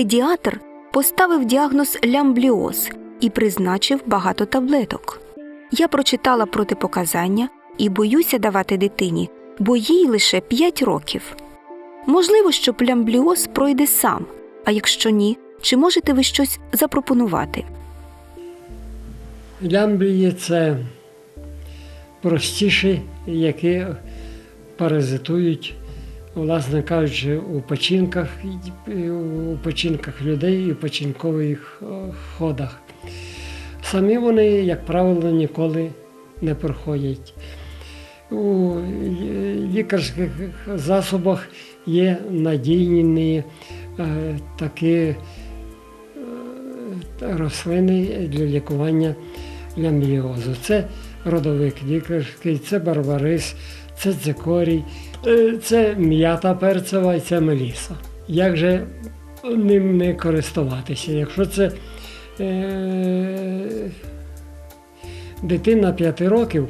Педіатр поставив діагноз лямбліоз і призначив багато таблеток. Я прочитала протипоказання і боюся давати дитині, бо їй лише 5 років. Можливо, що плямбліоз пройде сам, а якщо ні, чи можете ви щось запропонувати? Лямблії це простіші, які паразитують, власне кажучи, у печінках, у печінках людей і у печінкових е, ходах. Самі вони, як правило, ніколи не проходять. У лікарських засобах є надійні е, такі е, рослини для лікування лямбліозу. Це родовик лікарський, це барбарис, це цикорій, е, це м'ята перцева і це меліса. Як же ним не користуватися? Якщо це е, дитина 5 років,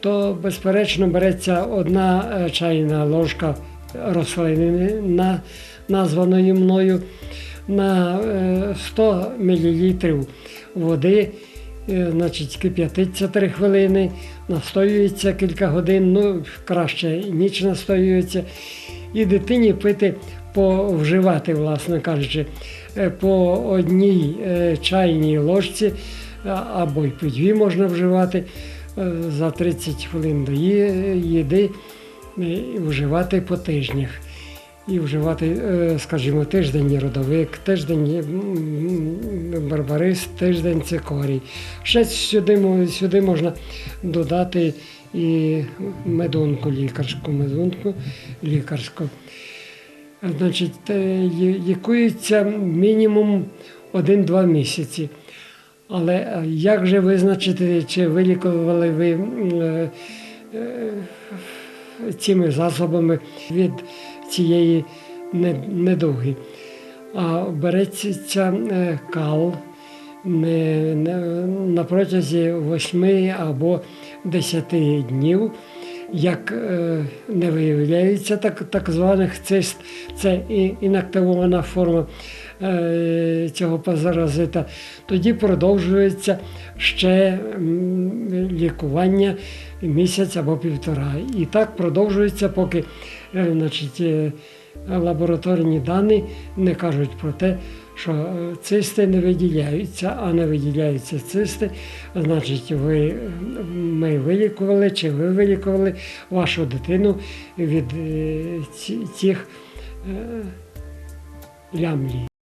то безперечно береться одна е, чайна ложка рослини, на, названої мною, на е, 100 мл води, е, значить, кип'ятиться 3 хвилини, настоюється кілька годин, ну краще ніч настоюється, і дитині пити по вживати, власне кажучи, е, по одній е, чайній ложці або й по дві можна вживати е, за 30 хвилин до їди е, вживати по тижнях. І вживати, е, скажімо, тиждень родовик, тиждень барбарис, тиждень цикорій. Ще сюди, сюди можна додати і медунку лікарську, медунку лікарську. Значить, лікується мінімум 1-2 місяці. Але е, як же визначити, чи вилікували ви е, цими засобами від цієї не- недуги? А береться е, кал на протязі 8 або 10 днів. Як е, не виявляється так, так званих цист, це інактивована форма е, цього паразита, тоді продовжується ще лікування місяць або півтора. І так продовжується, поки е, значить, лабораторні дані не кажуть про те, що е, цисти не виділяються, а не виділяються цисти, значить, ви, е, ми вилікували чи ви вилікували вашу дитину від е, цих е, лямблій.